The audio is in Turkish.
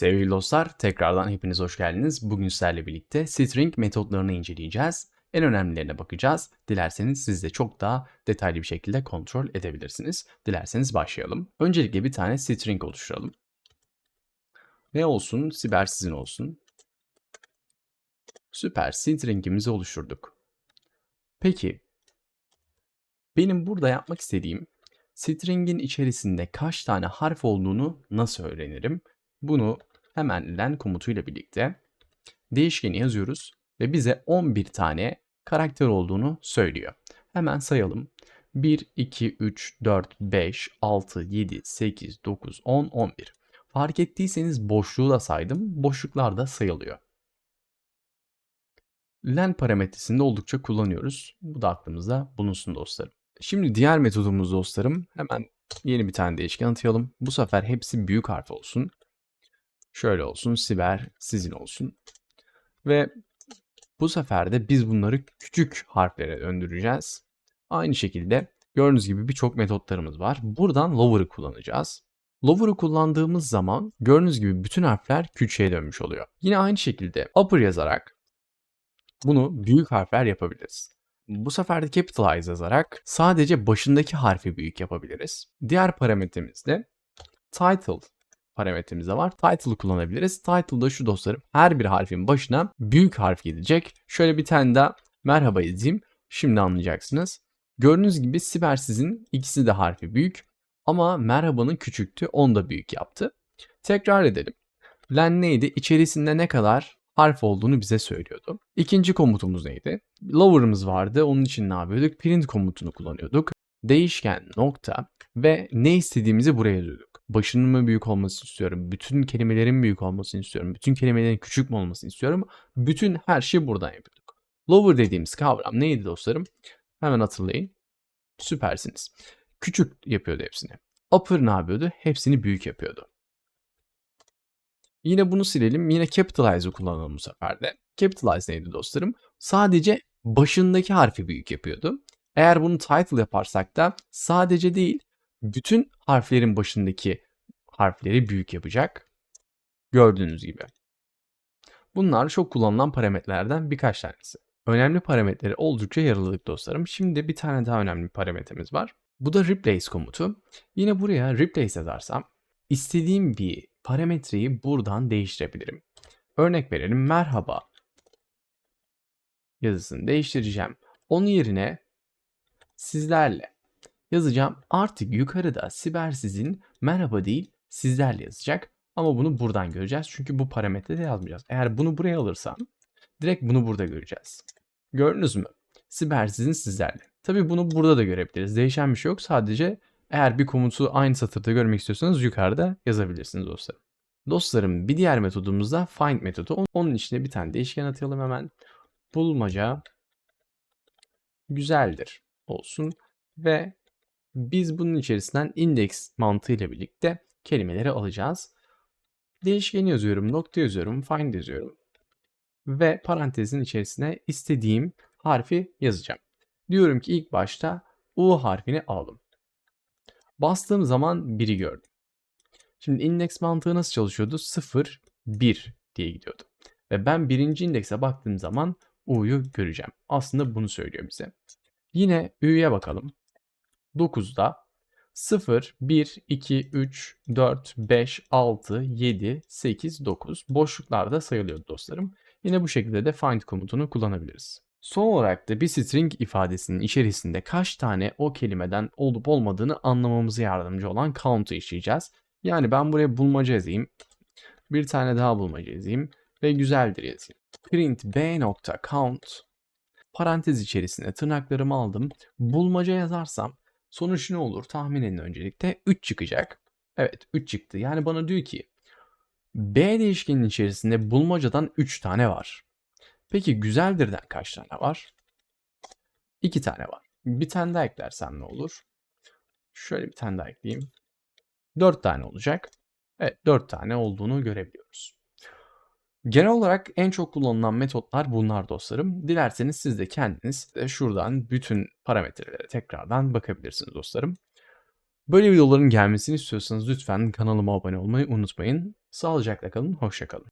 Sevgili dostlar, tekrardan hepiniz hoş geldiniz. Bugün sizlerle birlikte string metotlarını inceleyeceğiz. En önemlilerine bakacağız. Dilerseniz siz de çok daha detaylı bir şekilde kontrol edebilirsiniz. Dilerseniz başlayalım. Öncelikle bir tane string oluşturalım. Ne olsun? Siber sizin olsun. Süper. String'imizi oluşturduk. Peki, benim burada yapmak istediğim string'in içerisinde kaç tane harf olduğunu nasıl öğrenirim? Bunu hemen len komutuyla birlikte değişkeni yazıyoruz ve bize 11 tane karakter olduğunu söylüyor. Hemen sayalım. 1, 2, 3, 4, 5, 6, 7, 8, 9, 10, 11. Fark ettiyseniz boşluğu da saydım. Boşluklar da sayılıyor. Len parametresini de oldukça kullanıyoruz. Bu da aklımızda bulunsun dostlarım. Şimdi diğer metodumuz dostlarım. Hemen yeni bir tane değişken atayalım. Bu sefer hepsi büyük harf olsun. Şöyle olsun, siber sizin olsun. Ve bu sefer de biz bunları küçük harflere döndüreceğiz. Aynı şekilde gördüğünüz gibi birçok metotlarımız var. Buradan lower'ı kullanacağız. Lower'ı kullandığımız zaman gördüğünüz gibi bütün harfler küçüğe dönmüş oluyor. Yine aynı şekilde upper yazarak bunu büyük harfler yapabiliriz. Bu sefer de capitalize yazarak sadece başındaki harfi büyük yapabiliriz. Diğer parametremiz de title parametremiz de var. Title'ı kullanabiliriz. Title'da şu dostlarım her bir harfin başına büyük harf gelecek. Şöyle bir tane daha merhaba yazayım. Şimdi anlayacaksınız. Gördüğünüz gibi Siber sizin ikisi de harfi büyük ama merhabanın küçüktü. Onu da büyük yaptı. Tekrar edelim. Len neydi? İçerisinde ne kadar harf olduğunu bize söylüyordu. İkinci komutumuz neydi? Lower'ımız vardı. Onun için ne yapıyorduk? Print komutunu kullanıyorduk. Değişken nokta ve ne istediğimizi buraya yazıyorduk. Başının mı büyük olmasını istiyorum. Bütün kelimelerin büyük olmasını istiyorum. Bütün kelimelerin küçük mü olmasını istiyorum. Bütün her şeyi buradan yapıyorduk. Lower dediğimiz kavram neydi dostlarım? Hemen hatırlayın. Süpersiniz. Küçük yapıyordu hepsini. Upper ne yapıyordu? Hepsini büyük yapıyordu. Yine bunu silelim. Yine capitalize'ı kullanalım bu sefer de. Capitalize neydi dostlarım? Sadece başındaki harfi büyük yapıyordu. Eğer bunu title yaparsak da sadece değil bütün harflerin başındaki harfleri büyük yapacak. Gördüğünüz gibi. Bunlar çok kullanılan parametrelerden birkaç tanesi. Önemli parametreleri oldukça yaraladık dostlarım. Şimdi bir tane daha önemli bir parametremiz var. Bu da replace komutu. Yine buraya replace yazarsam istediğim bir parametreyi buradan değiştirebilirim. Örnek verelim merhaba yazısını değiştireceğim. Onun yerine sizlerle yazacağım. Artık yukarıda siber sizin merhaba değil sizlerle yazacak. Ama bunu buradan göreceğiz. Çünkü bu parametrede yazmayacağız. Eğer bunu buraya alırsam direkt bunu burada göreceğiz. Gördünüz mü? Siber sizin sizlerle. Tabii bunu burada da görebiliriz. Değişen bir şey yok. Sadece eğer bir komutu aynı satırda görmek istiyorsanız yukarıda yazabilirsiniz dostlarım. Dostlarım bir diğer metodumuz da find metodu. Onun içine bir tane değişken atayalım hemen. Bulmaca güzeldir olsun ve biz bunun içerisinden index mantığıyla birlikte kelimeleri alacağız. Değişkeni yazıyorum, nokta yazıyorum, find yazıyorum. Ve parantezin içerisine istediğim harfi yazacağım. Diyorum ki ilk başta U harfini alalım. Bastığım zaman 1'i gördüm. Şimdi index mantığı nasıl çalışıyordu? 0, 1 diye gidiyordu. Ve ben birinci indekse baktığım zaman U'yu göreceğim. Aslında bunu söylüyor bize. Yine Ü'ye bakalım. 9'da 0, 1, 2, 3, 4, 5, 6, 7, 8, 9 boşluklarda sayılıyor dostlarım. Yine bu şekilde de find komutunu kullanabiliriz. Son olarak da bir string ifadesinin içerisinde kaç tane o kelimeden olup olmadığını anlamamıza yardımcı olan count'u işleyeceğiz. Yani ben buraya bulmaca yazayım. Bir tane daha bulmaca yazayım ve güzeldir yazayım. Print b.count parantez içerisine tırnaklarımı aldım. Bulmaca yazarsam Sonuç ne olur? Tahmin edin öncelikle. 3 çıkacak. Evet 3 çıktı. Yani bana diyor ki B değişkenin içerisinde bulmacadan 3 tane var. Peki güzeldirden kaç tane var? 2 tane var. Bir tane daha eklersem ne olur? Şöyle bir tane daha ekleyeyim. 4 tane olacak. Evet 4 tane olduğunu görebiliyoruz. Genel olarak en çok kullanılan metotlar bunlar dostlarım. Dilerseniz siz de kendiniz de şuradan bütün parametrelere tekrardan bakabilirsiniz dostlarım. Böyle videoların gelmesini istiyorsanız lütfen kanalıma abone olmayı unutmayın. Sağlıcakla kalın, hoşça kalın.